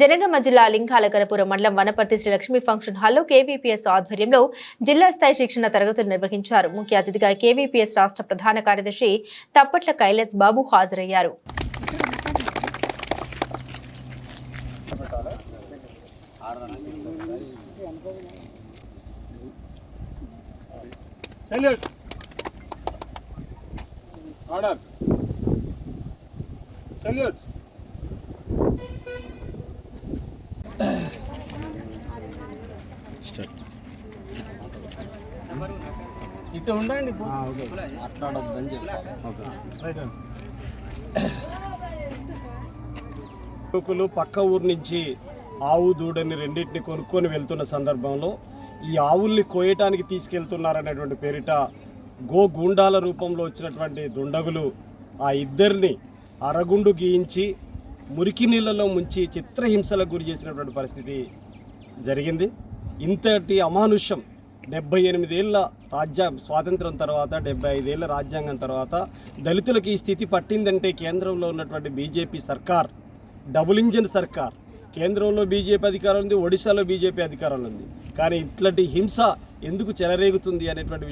జనగామ జిల్లా లింగాల గణపురం మండలం వనపర్తి శ్రీ లక్ష్మీ ఫంక్షన్ హాల్లో కేవీపీఎస్ ఆధ్వర్యంలో జిల్లా స్థాయి శిక్షణ తరగతులు నిర్వహించారు. ముఖ్య అతిథిగా కేవీపీఎస్ రాష్ట్ర ప్రధాన కార్యదర్శి తప్పట్ల కైలాస్ బాబు హాజరయ్యారు. Salute. సెల్యూట్. ఇటు ఉండండి యువకులు పక్క ఊరు నుంచి ఆవు దూడని రెండింటిని కొనుక్కొని వెళ్తున్న సందర్భంలో ఈ ఆవుల్ని కోయటానికి తీసుకెళ్తున్నారనేటువంటి పేరిట గో గూండాల రూపంలో వచ్చినటువంటి దుండగులు ఆ ఇద్దరిని అరగుండు గీయించి మురికి నీళ్ళలో ముంచి చిత్రహింసలకు గురి చేసినటువంటి పరిస్థితి జరిగింది. ఇంతటి అమానుష్యం డెబ్బై ఎనిమిదేళ్ళ రాజ్యాంగ స్వాతంత్రం తర్వాత డెబ్బై ఐదేళ్ళ రాజ్యాంగం తర్వాత దళితులకు ఈ స్థితి పట్టిందంటే కేంద్రంలో ఉన్నటువంటి బీజేపీ సర్కార్ డబుల్ ఇంజిన్ సర్కార్. కేంద్రంలో బీజేపీ అధికారం ఉంది ఒడిశాలో బీజేపీ అధికారంలో ఉంది. కానీ ఇట్లాంటి హింస ఎందుకు చెలరేగుతుంది అనేటువంటి